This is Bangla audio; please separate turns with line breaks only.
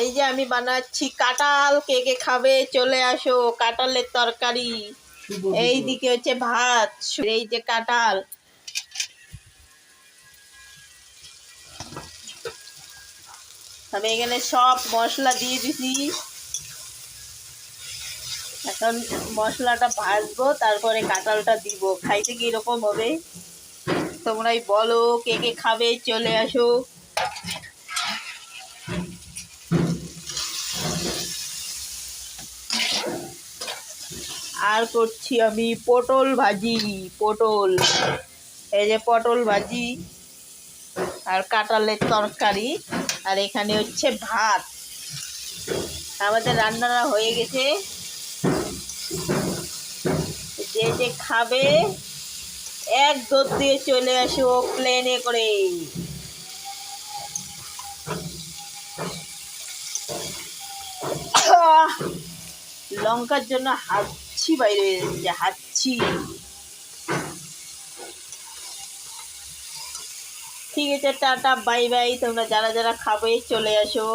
এই যে আমি বানাচ্ছি, কাঁঠাল, কে কে খাবে চলে আসো, কাঁঠালের তরকারি। এই দিকে হচ্ছে ভাত এই যে কাঁঠাল। আমি এখানে সব মশলা দিয়ে দিছি। এখন মশলাটা ভাজবো, তারপরে কাঁঠালটা দিব। খাইতে কি রকম হবে? তোমরাই বলো, কে কে খাবে চলে আসো। আর করছি আমি পটল ভাজি, পটল। এই যে পটল ভাজি আর কাঁঠালের তরকারি আর এখানে হচ্ছে ভাত। আমাদের রান্নাটা হয়ে গেছে। যে যে খাবে, এক দোর দিয়ে চলে আসো প্লেনে করে। লঙ্কার জন্য হাঁচছি বাইরে হাঁচছি ঠিক আছে টাটা বাই বাই তোমরা যারা যারা খাবে চলে আসো।